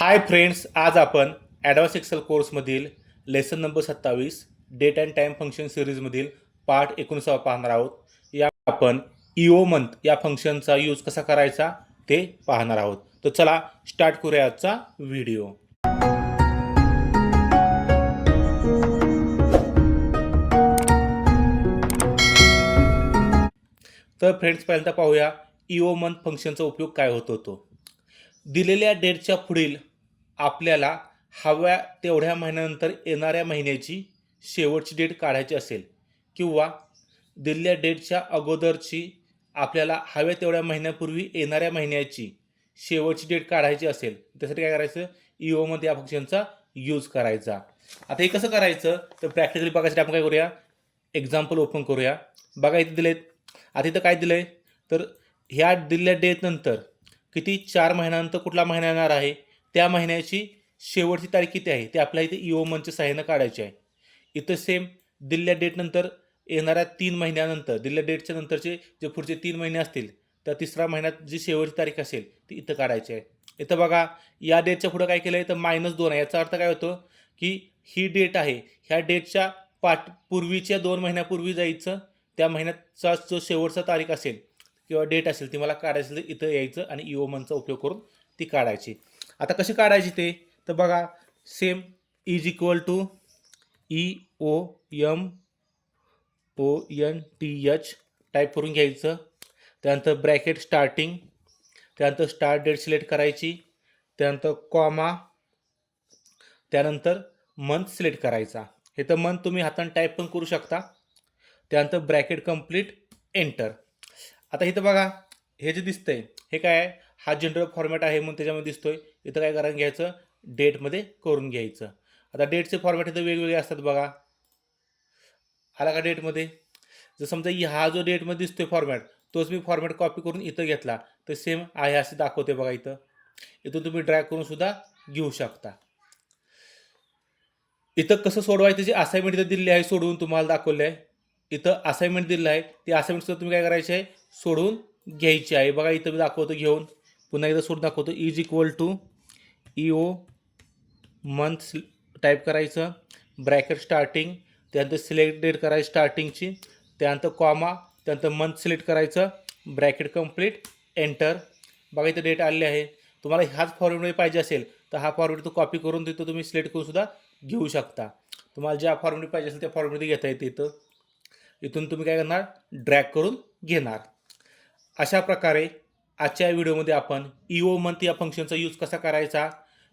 हाय friends आज आपण advance Excel कोर्समधील लेसन नंबर सत्तावीस डेट अँड टाईम फंक्शन सिरीजमधील पार्ट एकोणीसावा पाहणार आहोत. या आपण इओ मंथ या फंक्शनचा यूज कसा करायचा ते पाहणार आहोत. तर चला स्टार्ट करूया आजचा व्हिडिओ तर फ्रेंड्स पहिल्यांदा पाहूया इओ मंथ फंक्शनचा उपयोग काय होत होतो. दिलेल्या डेटच्या पुढील आपल्याला हव्या तेवढ्या महिन्यानंतर येणाऱ्या महिन्याची शेवटची डेट काढायची असेल किंवा दिलेल्या डेटच्या अगोदरची आपल्याला हव्या तेवढ्या महिन्यापूर्वी येणाऱ्या महिन्याची शेवटची डेट काढायची असेल त्यासाठी काय करायचं? ईओमध्ये या फंक्शनचा यूज करायचा. आता हे कसं करायचं? तर प्रॅक्टिकली बघायसाठी आपण काय करूया? एक्झाम्पल ओपन करूया. बघा इथे दिलेत. आता इथं काय दिलं आहे तर ह्या दिलेल्या डेट नंतर किती? चार महिन्यानंतर कुठला महिना येणार आहे? त्या महिन्याची शेवटची तारीख किती आहे? ते आपल्या इथे इओ मनच्या सहाय्यानं काढायची आहे. इथं सेम दिलेल्या डेटनंतर येणाऱ्या तीन महिन्यानंतर दिलेल्या डेटच्या नंतरचे जे पुढचे तीन महिने असतील तर तिसरा महिन्यात जी शेवटची तारीख असेल ती इथं काढायची आहे. इथं बघा या डेटच्या पुढं काय केलं आहे तर मायनस दोन आहे. याचा अर्थ काय होतो? की ही डेट आहे ह्या डेटच्या पाठ पूर्वीच्या दोन महिन्यापूर्वी जायचं त्या महिन्याचा जो शेवटचा तारीख असेल किंवा डेट असेल ती मला काढायची इथं यायचं आणि इओ मनचा उपयोग करून ती काढायची. आता कशी काढायची ते? तर बघा same is equal to E O M O N T H type करून घ्यायचं. त्यानंतर ब्रॅकेट स्टार्टिंग त्यानंतर स्टार्ट डेट सिलेक्ट करायची त्यानंतर कॉमा त्यानंतर मंथ सिलेक्ट करायचा. हे तर मंथ तुम्ही हाताने टाईप पण करू शकता. त्यानंतर ब्रॅकेट कंप्लीट एंटर आता इथं बघा हे जे दिसतंय हे काय आहे? हा जनरल फॉर्मॅट आहे म्हणून त्याच्यामध्ये दिसतोय. इथं काय करायला घ्यायचं? डेटमध्ये करून घ्यायचं. आता डेटचे फॉर्मॅट इथं वेगवेगळे असतात बघा. आला का डेटमध्ये जर समजा हा जो डेटमध्ये दिसतोय फॉर्मॅट तोच मी फॉर्मॅट कॉपी करून इथं घेतला तर सेम आहे असे दाखवते बघा इथं. इथून तुम्ही ड्रॅग करून सुद्धा घेऊ शकता. इथं कसं सोडवायचं? जे असाइनमेंट इथं दिलेली आहे सोडवून तुम्हाला दाखवलं आहे इथं असाइनमेंट दिलं आहे. ते असाइनमेंट सुद्धा तुम्ही काय करायचे आहे? सोडवून घ्यायची आहे. बघा इथं मी दाखवतो घेऊन. पुन्हा एकदा सोडून दाखवतो. Is equal to E O month type करायचं ब्रॅकेट स्टार्टिंग त्यानंतर सिलेक्ट डेट करायची स्टार्टिंगची त्यानंतर कॉमा त्यानंतर मंथ सिलेक्ट करायचं ब्रॅकेट कंप्लीट एंटर बघा इथं डेट आलेली आहे. तुम्हाला ह्याच फॉर्मॅटमध्ये पाहिजे असेल तर हा फॉर्मॅट तो कॉपी करून तिथं तुम्ही सिलेक्ट करूनसुद्धा घेऊ शकता. तुम्हाला ज्या फॉर्मॅट पाहिजे असेल त्या फॉर्मॅटमध्ये घेता येते इथं. इथून तुम्ही काय करणार? ड्रॅग करून घेणार. अशा प्रकारे आजच्या व्हिडिओमध्ये आपण इओ मंथ या फंक्शनचा यूज कसा करायचा